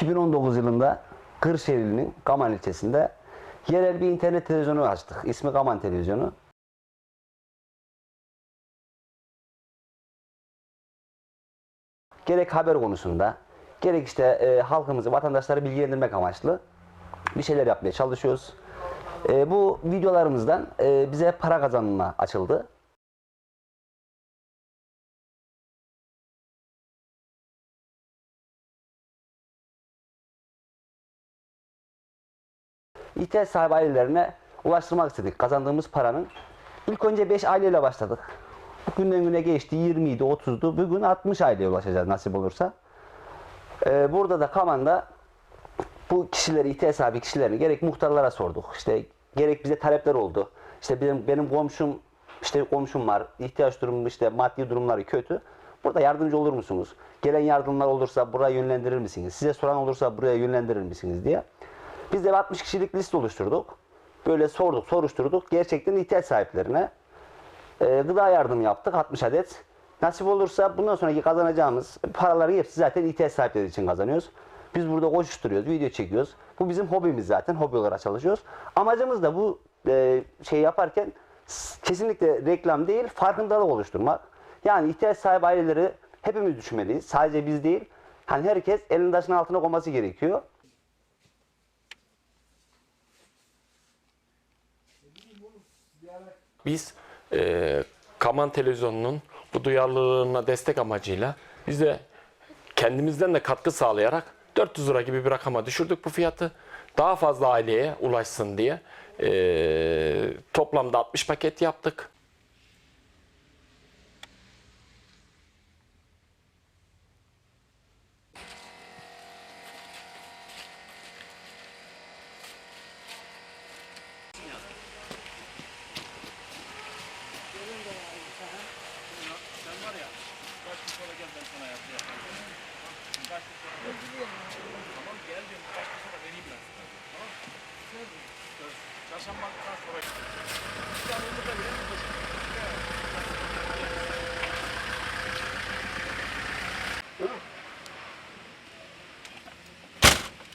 2019 yılında Kırşehirli'nin Kaman ilçesinde yerel bir internet televizyonu açtık. İsmi Kaman Televizyonu. Gerek haber konusunda, gerek işte e, halkımızı, vatandaşları bilgilendirmek amaçlı bir şeyler yapmaya çalışıyoruz. E, bu videolarımızdan e, bize para kazanma açıldı. İhtiyaç sahibi ailelerine ulaştırmak istedik kazandığımız paranın. İlk önce 5 aileyle başladık. Günden güne geçti 20 idi 30'du. Bugün 60 aileye ulaşacağız nasip olursa. Ee, burada da Kaman'da bu kişileri, ihtiyaç sahibi kişilerini gerek muhtarlara sorduk. İşte gerek bize talepler oldu. İşte benim, benim komşum, işte komşum var, ihtiyaç durumu, işte maddi durumları kötü. Burada yardımcı olur musunuz? Gelen yardımlar olursa buraya yönlendirir misiniz? Size soran olursa buraya yönlendirir misiniz diye. Biz de bir 60 kişilik liste oluşturduk. Böyle sorduk, soruşturduk. Gerçekten ihtiyaç sahiplerine e, gıda yardımı yaptık 60 adet. Nasip olursa bundan sonraki kazanacağımız paraların hepsi zaten ihtiyaç sahipleri için kazanıyoruz. Biz burada koşuşturuyoruz, video çekiyoruz. Bu bizim hobimiz zaten, hobi olarak çalışıyoruz. Amacımız da bu e, şey yaparken kesinlikle reklam değil, farkındalık oluşturmak. Yani ihtiyaç sahibi aileleri hepimiz düşünmeliyiz. Sadece biz değil. Hani herkes elinin taşın altına koyması gerekiyor. Biz e, Kaman Televizyonu'nun bu duyarlılığına destek amacıyla biz de kendimizden de katkı sağlayarak 400 lira gibi bir rakama düşürdük bu fiyatı. Daha fazla aileye ulaşsın diye e, toplamda 60 paket yaptık. Yaşanmaktan sonra işte.